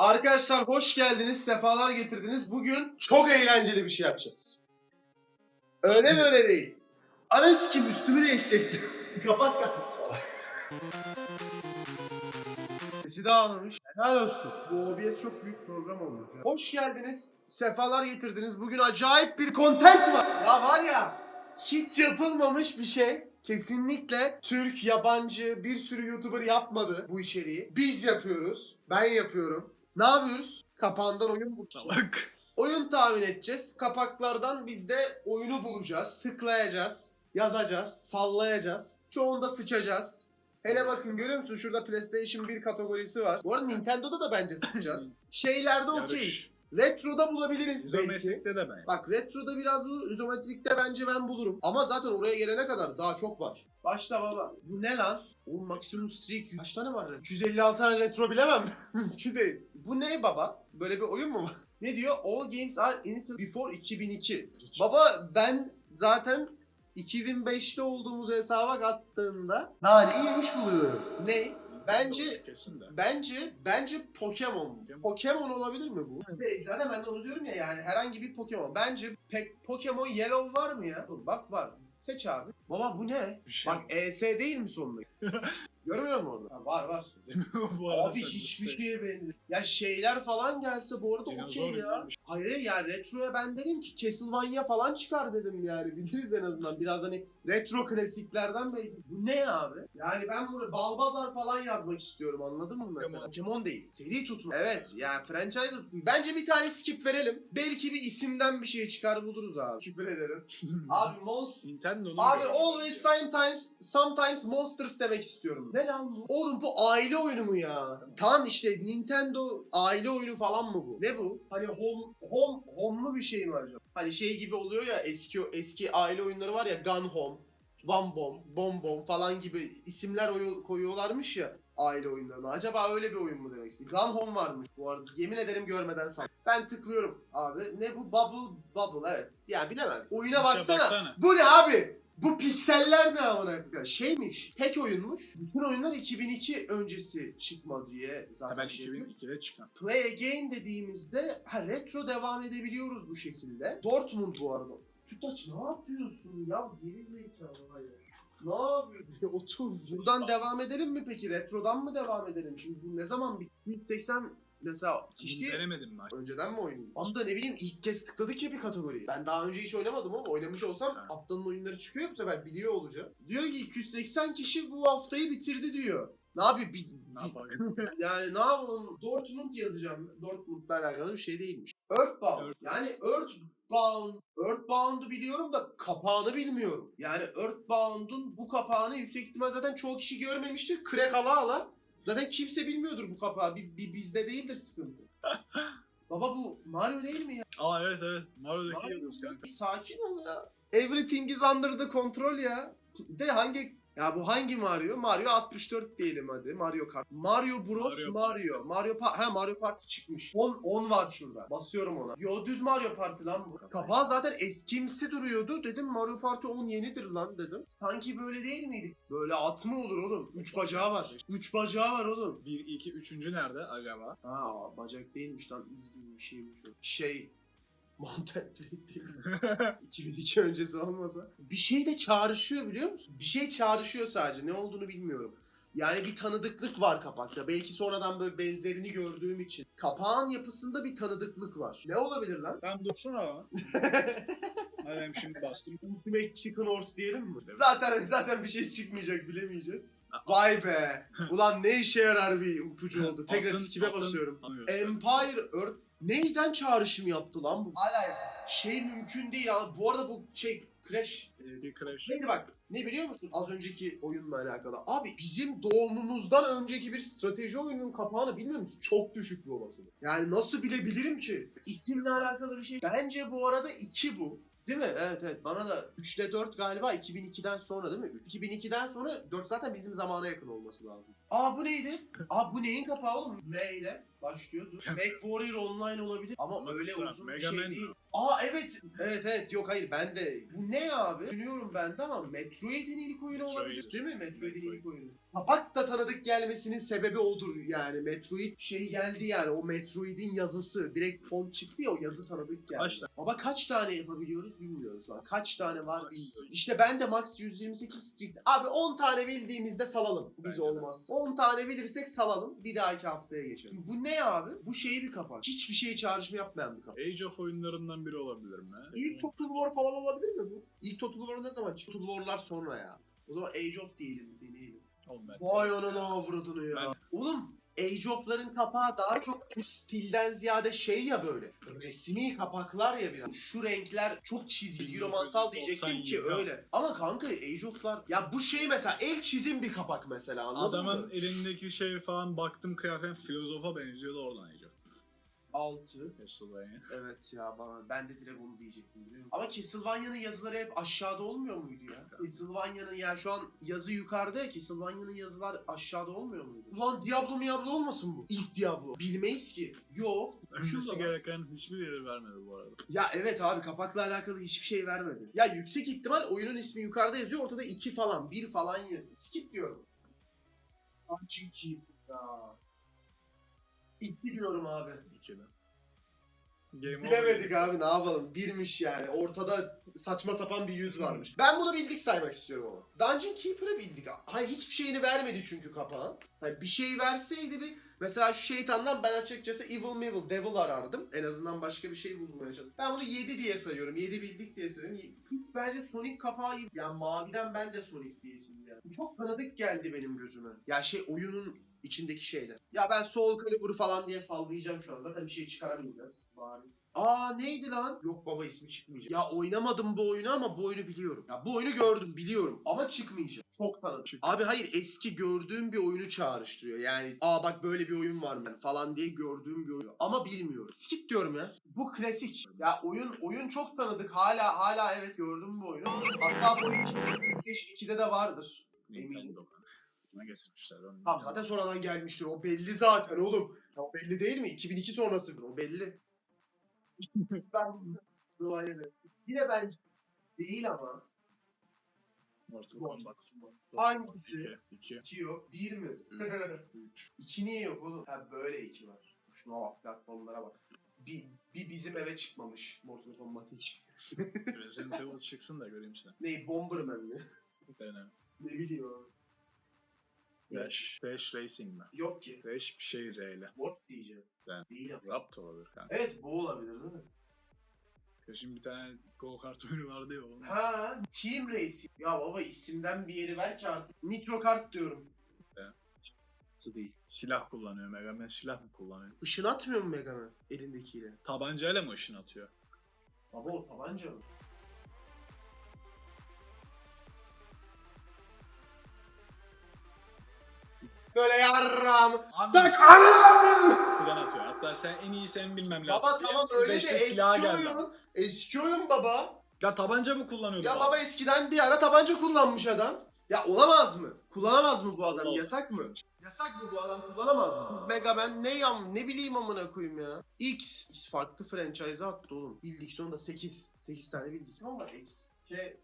Arkadaşlar hoş geldiniz, sefalar getirdiniz. Bugün çok eğlenceli bir şey yapacağız. Öyle mi öyle değil? Anas kim üstümü değişecekti. Kapat kardeşim. Sesi dağılmış. Helal olsun. Bu OBS çok büyük program ya. Hoş geldiniz, sefalar getirdiniz. Bugün acayip bir content var. Ya var ya, hiç yapılmamış bir şey. Kesinlikle Türk, yabancı bir sürü YouTuber yapmadı bu içeriği. Biz yapıyoruz. Ben yapıyorum. Ne yapıyoruz? Kapağından oyun bulacağız. Salak. Oyun tahmin edeceğiz. Kapaklardan biz de oyunu bulacağız. Tıklayacağız. Yazacağız. Sallayacağız. Çoğunda sıçacağız. Hele bakın görüyor musun? Şurada PlayStation 1 kategorisi var. Bu arada Nintendo'da da bence sıçacağız. Şeylerde okeyiz. Retro'da bulabiliriz belki. İzometrikte de ben. Bak retroda biraz bu izometrikte bence ben bulurum. Ama zaten oraya gelene kadar daha çok var. Başla baba. Bu ne lan? O maksimum streak kaç tane var? 256 tane retro bilemem. Mümkün değil. Bu ne baba? Böyle bir oyun mu var? Ne diyor? All games are initial before 2002. Baba ben zaten 2005'te olduğumuz hesaba kattığında Nani yemiş buluyoruz. Ne? Bence Kesin de. Bence bence Pokemon. Pokemon. Pokemon olabilir mi bu? Zaten ben de onu diyorum ya yani herhangi bir Pokemon. Bence pek Pokemon Yellow var mı ya? Dur, bak var. Seç abi. Baba bu ne? Bir şey Bak ES değil mi sonunda? Görmüyor musun onu? Ha, var var. bu arada. Abi sen hiçbir ciddi. şeye benziyor. Ya şeyler falan gelse bu arada Dinozor okey ya. gibi. Hayır ya retroya ben dedim ki Castlevania falan çıkar dedim yani. Biliriz en azından. Biraz hani retro klasiklerden belki. Bu ne abi? Yani ben bunu Balbazar falan yazmak istiyorum anladın mı mesela? Pokemon. Pokemon değil. Seri tutma. Evet yani franchise bence bir tane skip verelim. Belki bir isimden bir şey çıkar buluruz abi. Küfür ederim. abi Monster Nintendo'nun Abi always sometimes sometimes monsters demek istiyorum. Ne lan bu? Oğlum bu aile oyunu mu ya? Tamam işte Nintendo aile oyunu falan mı bu? Ne bu? Hani home home home'lu bir şey mi acaba? Hani şey gibi oluyor ya eski eski aile oyunları var ya Gun Home, One Bomb, Bomb Bomb falan gibi isimler oyu- koyuyorlarmış ya aile oyunlarına. Acaba öyle bir oyun mu demek istedim? Gun Home varmış bu arada. Yemin ederim görmeden sandım. Ben tıklıyorum abi. Ne bu? Bubble Bubble evet. Yani bilemez. Oyuna İşe baksana. baksana. Bu ne abi? Bu pikseller ne amına koyayım? Şeymiş, tek oyunmuş. Bütün oyunlar 2002 öncesi çıkma diye zaten ben şey yapıyor. 2002'de çıkan. Play Again dediğimizde ha retro devam edebiliyoruz bu şekilde. Dortmund bu arada. Sütaç ne yapıyorsun ya? Geri zekalı hayır. Ne yapıyorsun? Otur. Buradan devam edelim mi peki? Retrodan mı devam edelim? Şimdi bu ne zaman bitti? 180 mesela Bunu kişi denemedim ben. Önceden mi oynuyor? Onu da ne bileyim ilk kez tıkladık ya bir kategoriyi. Ben daha önce hiç oynamadım ama oynamış olsam Ha. haftanın oyunları çıkıyor ya bu sefer biliyor olacağım. Diyor ki 280 kişi bu haftayı bitirdi diyor. Ne yapıyor? Bi- Ne yapalım? yani ne yapalım? Dortmund yazacağım. Dortmund'la alakalı bir şey değilmiş. Earthbound. Earth- Yani Earthbound. Earthbound'u biliyorum da kapağını bilmiyorum. Yani Earthbound'un bu kapağını yüksek ihtimal zaten çoğu kişi görmemiştir. Crack ala ala. Zaten kimse bilmiyordur bu kapağı. Bir, bir bizde değildir sıkıntı. Baba bu Mario değil mi ya? Aa evet evet. Mario'daki Mario yıldız kanka. Sakin ol ya. Everything is under the control ya. De hangi ya bu hangi Mario? Mario 64 diyelim hadi. Mario Kart. Mario Bros Mario. Mario Mario, Pa- ha Mario Party çıkmış. 10 10 var şurada. Basıyorum ona. Yo düz Mario Party lan bu. Kapağı zaten eskimsi duruyordu. Dedim Mario Party 10 yenidir lan dedim. Sanki böyle değil miydi? Böyle at mı olur oğlum? 3 bacağı var. 3 bacağı var oğlum. 1, 2, 3. nerede acaba? Aa bacak değilmiş lan iz gibi bir şeymiş o. Şey Mountain Blade değil. 2002 öncesi olmasa. Bir şey de çağrışıyor biliyor musun? Bir şey çağrışıyor sadece. Ne olduğunu bilmiyorum. Yani bir tanıdıklık var kapakta. Belki sonradan böyle benzerini gördüğüm için. Kapağın yapısında bir tanıdıklık var. Ne olabilir lan? Ben dursana ama. Ben şimdi bastım. Ultimate Chicken Horse diyelim mi? Evet. Zaten zaten bir şey çıkmayacak bilemeyeceğiz. Vay be. Ulan ne işe yarar bir ipucu oldu. Tekrar atın basıyorum. Empire Earth neyden çağrışım yaptı lan bu? Hala şey mümkün değil abi. Bu arada bu şey Crash. Bir crash. Şimdi bak ne biliyor musun az önceki oyunla alakalı? Abi bizim doğumumuzdan önceki bir strateji oyununun kapağını bilmiyor musun? Çok düşük bir olasılık. Yani nasıl bilebilirim ki? İsimle alakalı bir şey. Bence bu arada 2 bu. Değil mi? Evet evet. Bana da 3 ile 4 galiba 2002'den sonra değil mi? 2002'den sonra 4 zaten bizim zamana yakın olması lazım. Aa bu neydi? Aa bu neyin kapağı oğlum? M ile. Başlıyordu. MechWarrior Online olabilir ama Ama öyle uzun bir Mega şey Man değil. mi? Aa evet. Evet evet yok hayır ben de. Bu ne abi? Düşünüyorum ben de ama Metroid'in ilk oyunu Metroid. olabilir değil mi? Metroid'in ilk Metroid. oyunu. Kapak da tanıdık gelmesinin sebebi odur yani. Metroid şey geldi yani o Metroid'in yazısı. Direkt font çıktı ya o yazı tanıdık geldi. Kaç tane? Baba kaç tane yapabiliyoruz bilmiyorum şu an. Kaç tane var bilmiyorum. İşte ben de max 128 street. Abi 10 tane bildiğimizde salalım. Biz Bence de. olmaz. 10 tane bilirsek salalım. Bir dahaki haftaya geçelim. Bu ne abi? Bu şeyi bir kapak. Hiçbir şeye çağrışım yapmayan bir kapak. Age of oyunlarından biri olabilir mi? İlk Total War falan olabilir mi bu? İlk Total War ne zaman çıktı? Total War'lar sonra ya. O zaman Age of diyelim, deneyelim. Oğlum ben. Vay anana avradını ya. Oğlum Age of'ların kapağı daha çok bu stilden ziyade şey ya böyle. Resmi kapaklar ya biraz. Şu renkler çok çizgi romansal diyecektim ki 1997. öyle. Ama kanka Age of'lar ya bu şey mesela el çizim bir kapak mesela anladın Adamın mı? elindeki şey falan baktım kıyafet filozofa benziyordu oradan Age of. 6. Castlevania. Evet ya bana ben de direkt onu diyecektim biliyor musun? Ama Castlevania'nın yazıları hep aşağıda olmuyor muydu ya? Castlevania'nın ya şu an yazı yukarıda ya Castlevania'nın yazılar aşağıda olmuyor muydu? Ulan Diablo Diablo olmasın bu? İlk Diablo. Bilmeyiz ki. Yok. Ölmesi gereken hiçbir yeri vermedi bu arada. Ya evet abi kapakla alakalı hiçbir şey vermedi. Ya yüksek ihtimal oyunun ismi yukarıda yazıyor ortada 2 falan 1 falan ya. Skip diyorum. Punching Keep ya. 2 diyorum abi. İkide. Game. Bilemedik abi ne yapalım. Birmiş yani. Ortada saçma sapan bir yüz varmış. Ben bunu bildik saymak istiyorum ama. Dungeon Keeper'ı bildik. Hani hiçbir şeyini vermedi çünkü kapağın. Hani bir şey verseydi bir mesela şu şeytandan ben açıkçası Evil Mevil Devil arardım. En azından başka bir şey bulmaya çalıştım. Ben bunu 7 diye sayıyorum. 7 bildik diye sayıyorum. Hiç bence Sonic kapağı gibi. Yani maviden ben de Sonic diyesim. Bu Çok tanıdık geldi benim gözüme. Ya şey oyunun içindeki şeyler. Ya ben Soul Calibur falan diye sallayacağım şu an. Zaten bir şey çıkaramayacağız. Bari. Aa neydi lan? Yok baba ismi çıkmayacak. Ya oynamadım bu oyunu ama bu oyunu biliyorum. Ya bu oyunu gördüm biliyorum ama çıkmayacak. Çok tanıdık. Abi hayır eski gördüğüm bir oyunu çağrıştırıyor. Yani aa bak böyle bir oyun var mı falan diye gördüğüm bir oyun. Ama bilmiyorum. Skip diyorum ya. Bu klasik. Ya oyun oyun çok tanıdık. Hala hala evet gördüm bu oyunu. Hatta bu oyun kesin PlayStation 2'de de vardır. Eminim. Ne getirmişler onu. Tamam zaten sonradan gelmiştir. O belli zaten oğlum. O belli değil mi? 2002 sonrası. O belli. ben Sıla'yı Yine bence değil ama. Mortal Kombat. Hangisi? 2. 2 yok. 1 mi? 3. 2 niye yok oğlum? Ha böyle 2 var. Şuna bak platformlara bak. Bir, bir bizim eve çıkmamış Mortal Kombat 2. Resident Evil çıksın da göreyim seni. Ney Bomberman mi? Dene. ne bileyim abi. Crash. Crash Racing mi? Yok ki. Crash bir şey R ile. What diyeceğim. Ben. Değil ama. Raptor olabilir kanka. Evet bu olabilir değil mi? Crash'in bir tane go kart oyunu vardı ya oğlum. Ha, Team Racing. Ya baba isimden bir yeri ver ki artık. Nitro Kart diyorum. değil. Silah kullanıyor Mega Man silah mı kullanıyor? Işın atmıyor mu Megane elindekiyle? Tabancayla mı ışın atıyor? Baba o tabanca mı? Böyle yarram. Bak anam. Kuran atıyor. Hatta sen en iyi sen bilmem lazım. Baba tamam Diğer öyle de beşte eski geldi. oyun. Eski oyun baba. Ya tabanca mı kullanıyordu? Ya bu baba eskiden bir ara tabanca kullanmış adam. Ya olamaz mı? Kullanamaz mı bu adam? Olamaz. Yasak mı? Yasak mı bu adam kullanamaz mı? Mega Man ne yam ne bileyim amına koyayım ya. X. X farklı franchise attı oğlum. Bildik sonunda 8. 8 tane bildik ama X. K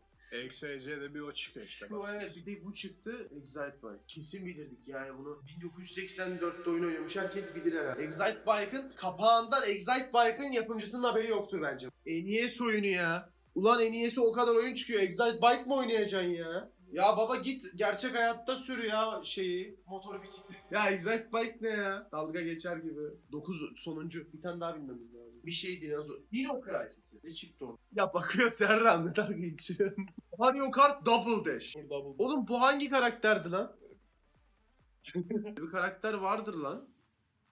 XC'de bir o çıkıyor işte. Şu evet bir de bu çıktı. Excite Bike. Kesin bilirdik yani bunu. 1984'te oyun oynamış herkes bilir herhalde. Excite Bike'ın kapağından Excite Bike'ın yapımcısının haberi yoktur bence. NES oyunu ya. Ulan NES'e o kadar oyun çıkıyor. Excite Bike mı oynayacaksın ya? Ya baba git gerçek hayatta sür ya şeyi. Motor bisiklet. Ya Excite Bike ne ya? Dalga geçer gibi. 9 sonuncu. Bir tane daha bilmemiz lazım. Bir şey dinozor. Dino Crisis'i. Ne çıktı o? Ya bakıyor Serran ne dalga geçiyorsun. Mario Kart Double Dash. Bu. Oğlum bu hangi karakterdi lan? bir karakter vardır lan.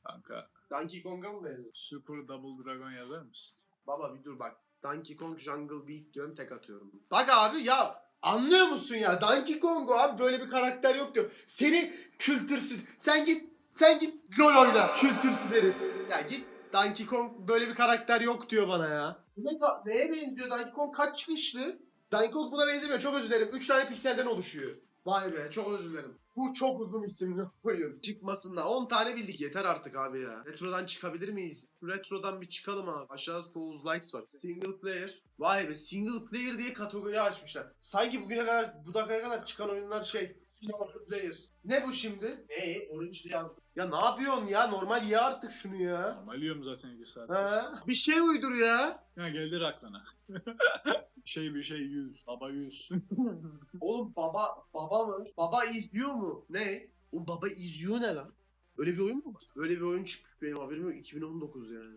Kanka. Donkey Kong'a mı benziyor? Super Double Dragon yazar mısın? Baba bir dur bak. Donkey Kong Jungle Beat diyorum tek atıyorum. Bak abi ya anlıyor musun ya? Donkey Kong abi böyle bir karakter yok diyor. Seni kültürsüz. Sen git sen git LOL oyna kültürsüz herif. Ya git Donkey Kong böyle bir karakter yok diyor bana ya. Ne ta- neye benziyor Donkey Kong kaç çıkışlı? Donkey Kong buna benzemiyor çok özür dilerim. 3 tane pikselden oluşuyor. Vay be çok özür dilerim. Bu çok uzun isimli oyun. Çıkmasında 10 tane bildik yeter artık abi ya. Retrodan çıkabilir miyiz? Retrodan bir çıkalım abi. Aşağıda Souls Likes var. Single player. Vay be single player diye kategori açmışlar. Sanki bugüne kadar bu dakikaya kadar çıkan oyunlar şey single player. Ne bu şimdi? E orange yazdı. Ya ne yapıyorsun ya? Normal ye artık şunu ya. Normal yiyorum zaten 2 saat. Ha? Bir şey uydur ya. Ha gelir aklına. şey bir şey yüz. Baba yüz. Oğlum baba baba mı? Baba izliyor mu? Ne? Oğlum baba izliyor ne lan? Öyle bir oyun mu var? Öyle bir oyun çıkmış benim haberim yok. 2019 yani.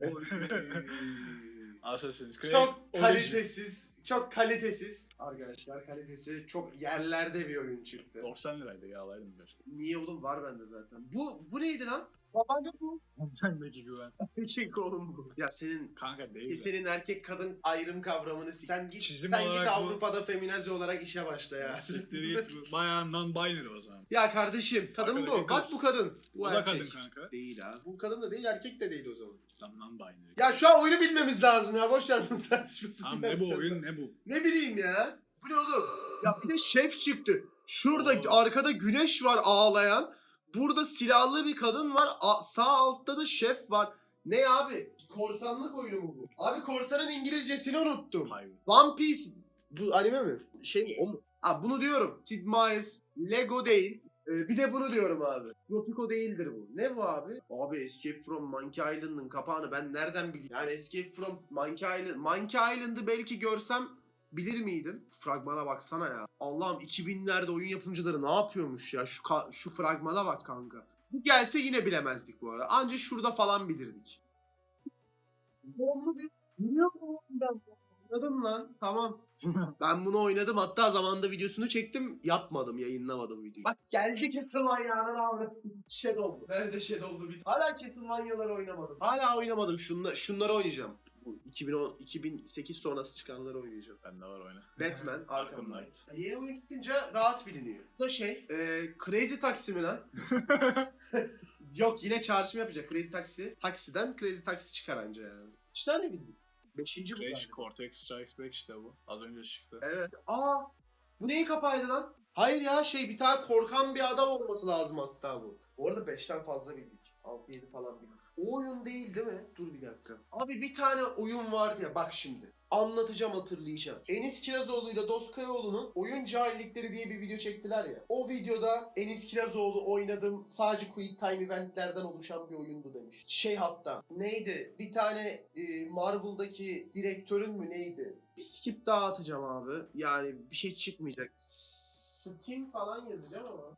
Oy. Assassin's Creed. çok Origin. kalitesiz. Çok kalitesiz. Arkadaşlar kalitesi çok yerlerde bir oyun çıktı. 90 liraydı yağlaydım keşke. Niye oğlum var bende zaten. Bu bu neydi lan? Baba ne bu? Sendeki güven. Çek oğlum bu. Ya senin Kanka değil de. senin erkek kadın ayrım kavramını sik. Sen git, Çizim sen git olarak bu- Avrupa'da feminazi olarak işe başla ya. Siktir git. Bayağı non-binary o zaman. Ya kardeşim kadın Bak bu. öyle Bak kız. bu kadın. Bu Bu da erkek. kadın kanka. Değil ha. Bu kadın da değil erkek de değil o zaman. Tam non-binary. Ya şu an oyunu bilmemiz lazım ya. Boş ver bunu tartışmasını. Tamam ne bu oyun ne bu? Ne bileyim ya. Bu ne oğlum? Ya bir de şef çıktı. Şurada Oo. arkada güneş var ağlayan. Burada silahlı bir kadın var. A- sağ altta da şef var. Ne abi? Korsanlık oyunu mu bu? Abi korsanın İngilizcesini unuttum. Hayır. One Piece bu anime mi? Şey mi? O mu? Abi bunu diyorum. Sid Meier's Lego değil. Ee, bir de bunu diyorum abi. Tropico değildir bu. Ne bu abi? Abi Escape from Monkey Island'ın kapağını ben nereden bileyim? Yani Escape from Monkey Island. Monkey Island'ı belki görsem bilir miydim? Fragmana baksana ya. Allah'ım 2000'lerde oyun yapımcıları ne yapıyormuş ya? Şu ka- şu fragmana bak kanka. Bu gelse yine bilemezdik bu arada. Anca şurada falan bilirdik. Biliyor musun ben? Oynadım lan. Tamam. ben bunu oynadım. Hatta zamanında videosunu çektim. Yapmadım. Yayınlamadım videoyu. Bak geldi Castlevania'nın abi. Shadow'lu. Nerede Shadow'lu bir? Hala Castlevania'ları oynamadım. Hala oynamadım. Şunla, şunları oynayacağım. Bu 2010, 2008 sonrası çıkanları oynayacağım. Bende var oyna. Batman, Arkham Knight. Knight. Yeni oyun çıkınca rahat biliniyor. Bu da şey, e, Crazy Taxi mi lan? Yok yine çağrışım yapacak. Crazy Taxi. Taksiden Crazy Taxi çıkar anca yani. Kaç tane bildim? Beşinci bu Crash. Cortex Strikes Back işte bu. Az önce çıktı. Evet. Aa, bu neyin kapağıydı lan? Hayır ya şey bir tane korkan bir adam olması lazım hatta bu. Bu arada 5'ten fazla bildik. 6-7 falan bildik. O oyun değil değil mi? Dur bir dakika. Abi bir tane oyun vardı ya bak şimdi. Anlatacağım hatırlayacağım. Enis Kirazoğlu ile Doskayoğlu'nun Oyun Cahillikleri diye bir video çektiler ya. O videoda Enis Kirazoğlu oynadım sadece Quick Time eventlerden oluşan bir oyundu demiş. Şey hatta neydi? Bir tane e, Marvel'daki direktörün mü neydi? Bir skip daha atacağım abi. Yani bir şey çıkmayacak. Steam falan yazacağım ama.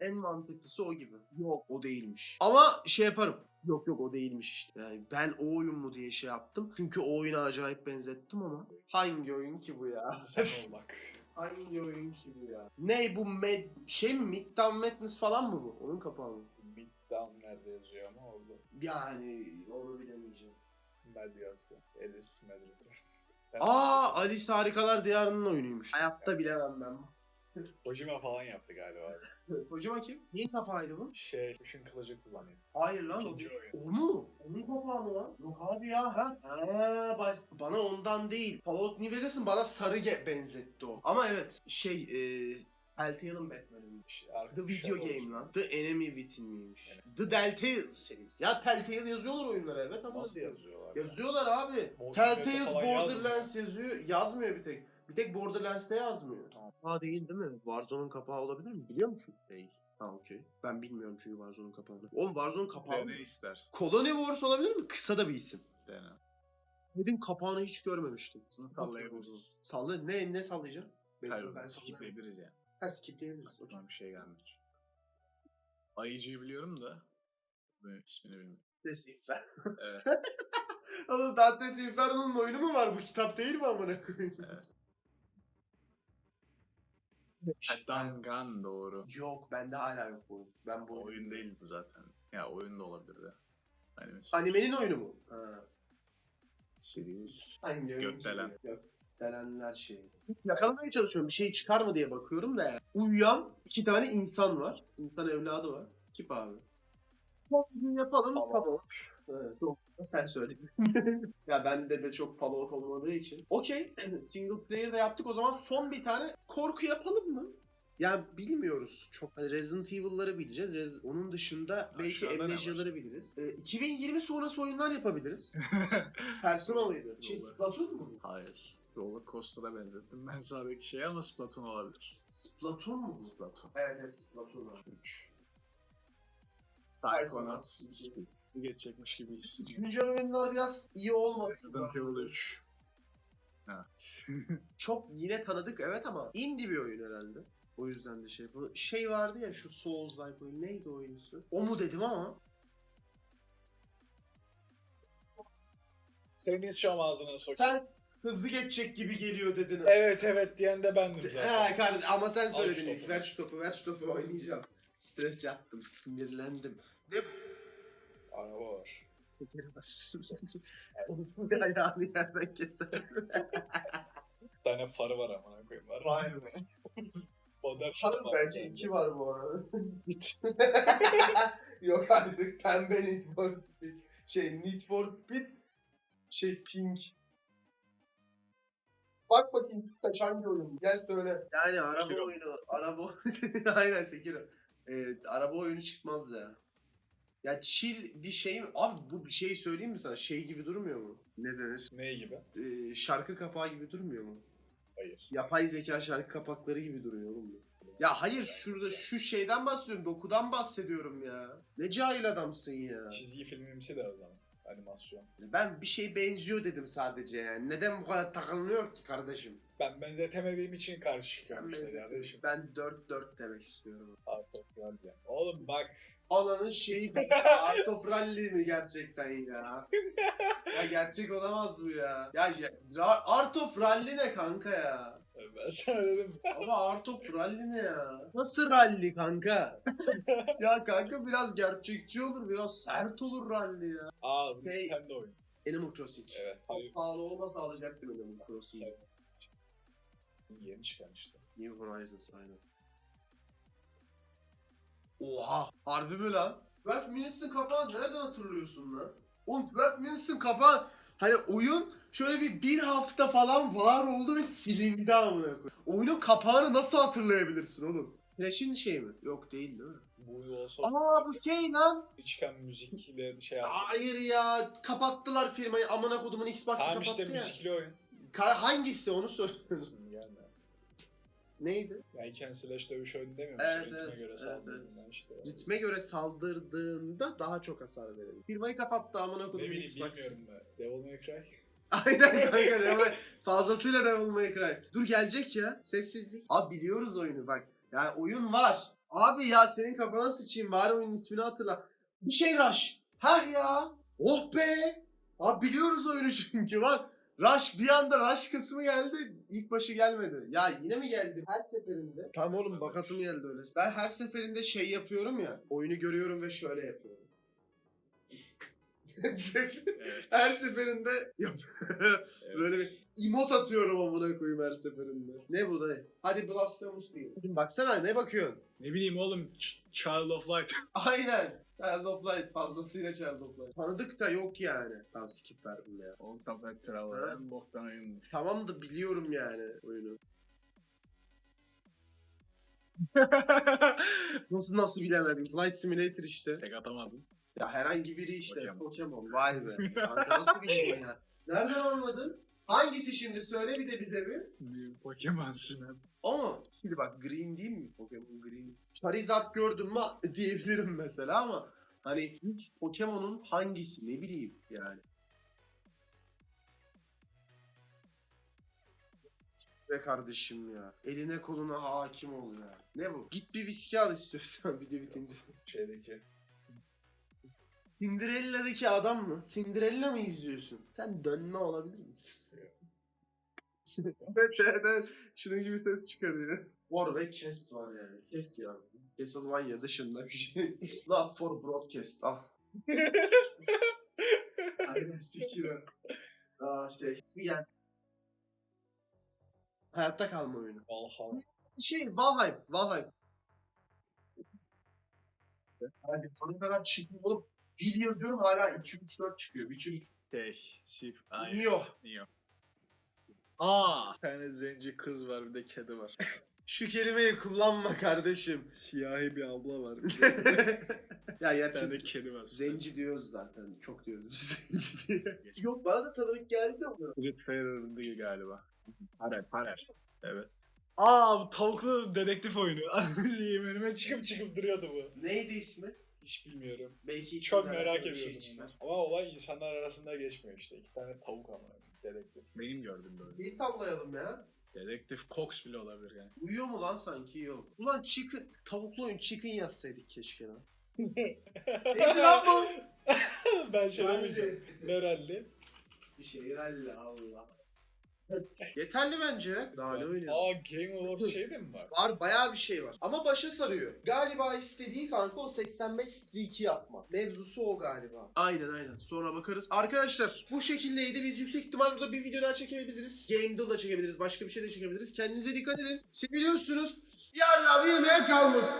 En mantıklısı o gibi. Yok o değilmiş. Ama şey yaparım. Yok yok o değilmiş işte. Yani ben o oyun mu diye şey yaptım. Çünkü o oyuna acayip benzettim ama. Hangi oyun ki bu ya? bak. Hangi oyun ki bu ya? Ne bu med şey mi Midtown Madness falan mı bu? Oyun kapağı mı? Middown nerede yazıyor ama orada. Yani onu bilemeyeceğim. Mad yazıyor. Alice Mad Return. Aa Alice Harikalar Diyarı'nın oyunuymuş. Hayatta bilemem ben. Kojima falan yaptı galiba. Hocam kim? Neyin kapağıydı bu? Şey, ışın kılıcı kullanıyor. Hayır lan o İkinci oyun. O mu? Onun kapağı mı lan? Yok abi ya ha. Ha, baş- bana ondan değil. Fallout New Vegas'ın bana sarı ge- benzetti o. Ama evet şey e, Telltale'ın Batman'ıymış. Şey, The Video Shadows. Game lan. The Enemy Within miymiş? Evet. The Telltale serisi. Ya Telltale yazıyorlar oyunlara evet ama Nasıl yazıyorlar? ya? Yazıyorlar abi. Motion Telltale's falan Borderlands yazıyor. Yazmıyor bir tek. Bir tek Borderlands'te yazmıyor. Ha değil değil mi? Warzone'un kapağı olabilir mi? Biliyor musun? Değil. Ha okey. Ben bilmiyorum çünkü Warzone'un kapağını. Oğlum Warzone kapağı mı? Dene istersin. Colony Wars olabilir mi? Kısa da bir isim. Dene. Dedim kapağını hiç görmemiştim. Sallayabiliriz. Salla ne ne sallayacağım? Hayır, Ben- skipleyebiliriz yani. Ha skipleyebiliriz. Okey. Aklıma bir şey gelmedi. Ayıcı'yı biliyorum da ve ismini bilmiyorum. Dantes Inferno. Evet. Oğlum Dantes Inferno'nun oyunu mu var? Bu kitap değil mi amına koyayım? Evet. Dangan doğru. Yok bende hala yok bu oyun. Ben bu oyun değil bu zaten. Ya oyun da olabilir de. Anime Animenin oyunu mu? Ha. series. Hangi oyun? Gökdelen. Gökdelenler şey. Yakalamaya çalışıyorum bir şey çıkar mı diye bakıyorum da yani. Uyuyan iki tane insan var. İnsan evladı var. Kip abi. Bugün yapalım. Tamam. Fallout. Evet, doğru. Sen söyledin. ya bende de çok Fallout olmadığı için. Okey. Single player'da yaptık. O zaman son bir tane korku yapalım mı? Yani bilmiyoruz çok. Hani Resident Evil'ları bileceğiz. Rez- onun dışında belki Aşağıda ne var? Amnesia'ları biliriz. Ee, 2020 sonrası oyunlar yapabiliriz. Persona mıydı? Şey. Splatoon mu? Hayır. Roller Coaster'a benzettim ben sağdaki şey ama Splatoon olabilir. Splatoon mu? bu? Splatoon. Evet evet Splatoon var. 3. Psychonauts. Geçecekmiş gibi hissediyorum. Güncel oyunlar biraz iyi olmadı. Resident Evil 3. Evet. Çok yine tanıdık evet ama indie bir oyun herhalde. O yüzden de şey bu şey vardı ya şu Souls-like oyun neydi o oyun ismi? O mu dedim ama Senin şu an ağzına sok. sen hızlı geçecek gibi geliyor dedin. Evet evet diyen de bendim zaten. He kardeşim ama sen söyledin ilk. Ver şu topu, ver şu topu oynayacağım. Stres yaptım, sinirlendim. Ne Araba var. Tekeri var. Onun bir ayağını yerden keser. Bir tane farı var amına koyayım. Var. Vay be. Modern farı var. Bence iki var bu arada. Hiç. Yok artık pembe Need for Speed. Şey Need for Speed. Şey Pink. Bak bakayım Sütaş hangi oyun? Gel söyle. Yani araba Sekiro. oyunu. Araba Aynen Sekiro. Ee, araba oyunu çıkmaz ya. Ya chill bir şey mi? Abi bu bir şey söyleyeyim mi sana? Şey gibi durmuyor mu? Ne denir? Ne gibi? Ee, şarkı kapağı gibi durmuyor mu? Hayır. Yapay zeka şarkı kapakları gibi duruyor oğlum. Ya hayır şurada şu şeyden bahsediyorum. Dokudan bahsediyorum ya. Ne cahil adamsın ya. Çizgi filmimsi de o zaman. Animasyon. Ben bir şey benziyor dedim sadece yani. Neden bu kadar takılmıyor ki kardeşim? Ben benzetemediğim için karşı çıkıyorum işte kardeşim. ben 4-4 demek istiyorum. Art of Rally. Oğlum bak. Alanın şeyi Art of Rally mi gerçekten ya? ya gerçek olamaz bu ya. Ya, ya Ra- Art of Rally ne kanka ya? Ben sana dedim. Ama Art of Rally ne ya? Nasıl rally kanka? ya kanka biraz gerçekçi olur, biraz sert olur rally ya. Aa Hey. Nintendo oyun. Animal Crossing. Evet. Hayır. Pahalı olmasa alacaktım Animal Crossing'i. Evet. Yeni çıkan işte. New Horizons aynen. Oha! Harbi mi lan? 12 Minutes'ın kapağını nereden hatırlıyorsun lan? Oğlum 12 Minutes'ın kapağı hani oyun şöyle bir bir hafta falan var oldu ve silindi amına koyayım. Oyunun kapağını nasıl hatırlayabilirsin oğlum? Flash'in şey mi? Yok değil değil mi? Bu olsa Aa bu şey lan. çıkan müzikle şey yaptı. Hayır ya kapattılar firmayı amına kodumun Xbox'ı Tamam kapattı işte ya. müzikli oyun. Ka- hangisi onu sor. Neydi? Yani slash dövüş oyunu demiyor musun? Evet, Ritme evet, göre evet, saldırdığından işte. Ritme göre saldırdığında daha çok hasar verir. Firmayı kapattı amına Ne kodumun bileyim Xbox. bilmiyorum ben. Devil May Cry. Aynen kanka Devil- fazlasıyla Devil May Cry. Dur gelecek ya. Sessizlik. Abi biliyoruz oyunu bak. Yani oyun var. Abi ya senin kafana sıçayım bari oyunun ismini hatırla. Bir şey Rush. Hah ya. Oh be. Abi biliyoruz oyunu çünkü var. Rush bir anda Rush kısmı geldi. İlk başı gelmedi. Ya yine mi geldi? Her seferinde. Tamam oğlum bakasım geldi öyle. Ben her seferinde şey yapıyorum ya. Oyunu görüyorum ve şöyle yapıyorum. Evet. her seferinde yap. evet. Böyle bir emot atıyorum amına koyayım her seferinde. Ne bu dayı? Hadi Blasphemous değil. Baksana ne bakıyorsun? Ne bileyim oğlum Ch- Child of Light. Aynen. Child of Light fazlasıyla Child of Light. Tanıdık da yok yani. Tamam skip verdim ya. Octopath Traveler en boktan oyunmuş. Tamam da biliyorum yani oyunu. Nasıl nasıl bilemedim? Flight Simulator işte. Tek atamadım. Ya herhangi biri işte. Pokemon. Pokemon. Vay be. Kanka nasıl bildin ya? Nereden anladın? Hangisi şimdi söyle bir de bize bir. Bir Pokemon Snap. Ama şimdi bak green değil mi? Pokemon green. Charizard gördüm mü diyebilirim mesela ama hani 100 Pokemon'un hangisi ne bileyim yani. Be kardeşim ya. Eline koluna hakim ol ya. Ne bu? Git bir viski al istiyorsan video bitince. Şeydeki. Cinderella'daki adam mı? Cinderella mı izliyorsun? Sen dönme olabilir misin? evet evet evet. Şunun gibi ses çıkarıyor. War ve Cast var yani. Cast yazdım. Castlevania dışında bir şey. Not for broadcast. Al. Aynen Sekiro. Aa şey. İsmi geldi. Hayatta kalma oyunu. Valhalla. Şey Valheim. Valheim. Hadi sonuna kadar çıkmıyor oğlum. Fil yazıyorum hala 2 3 4 çıkıyor. 3 3 Şey, Sif. Aynen. Neo. Aa! Bir tane zenci kız var bir de kedi var. Şu kelimeyi kullanma kardeşim. Siyahi bir abla var. ya Bir gerçi tane kedi var. zenci diyoruz zaten. Çok diyoruz zenci diye. Yok bana da tanıdık geldi de bu. Spirit Fair'ın değil galiba. Parer, Parer. Evet. Aa bu tavuklu dedektif oyunu. Önüme çıkıp çıkıp duruyordu bu. Neydi ismi? Hiç bilmiyorum. Belki Çok merak şey ediyordum bunu. Ama olay insanlar arasında geçmiyor işte. İki tane tavuk ama dedektif. Benim gördüğüm böyle. Bir sallayalım ya. Dedektif Cox bile olabilir yani. Uyuyor mu lan sanki? Yok. Ulan chicken, tavuklu oyun chicken yazsaydık keşke lan. Neydi lan bu? ben söylemeyeceğim. Herhalde. Bir şey herhalde Allah. Yeterli bence. Daha ne oynayalım? Aa Game Awards şey de mi var? Var bayağı bir şey var. Ama başa sarıyor. Galiba istediği kanka o 85 streak'i yapma. Mevzusu o galiba. Aynen aynen. Sonra bakarız. Arkadaşlar bu şekildeydi. Biz yüksek ihtimal burada bir video daha çekebiliriz. Game Deal da çekebiliriz. Başka bir şey de çekebiliriz. Kendinize dikkat edin. Seviliyorsunuz. Yarın abi yemeğe kalmasın.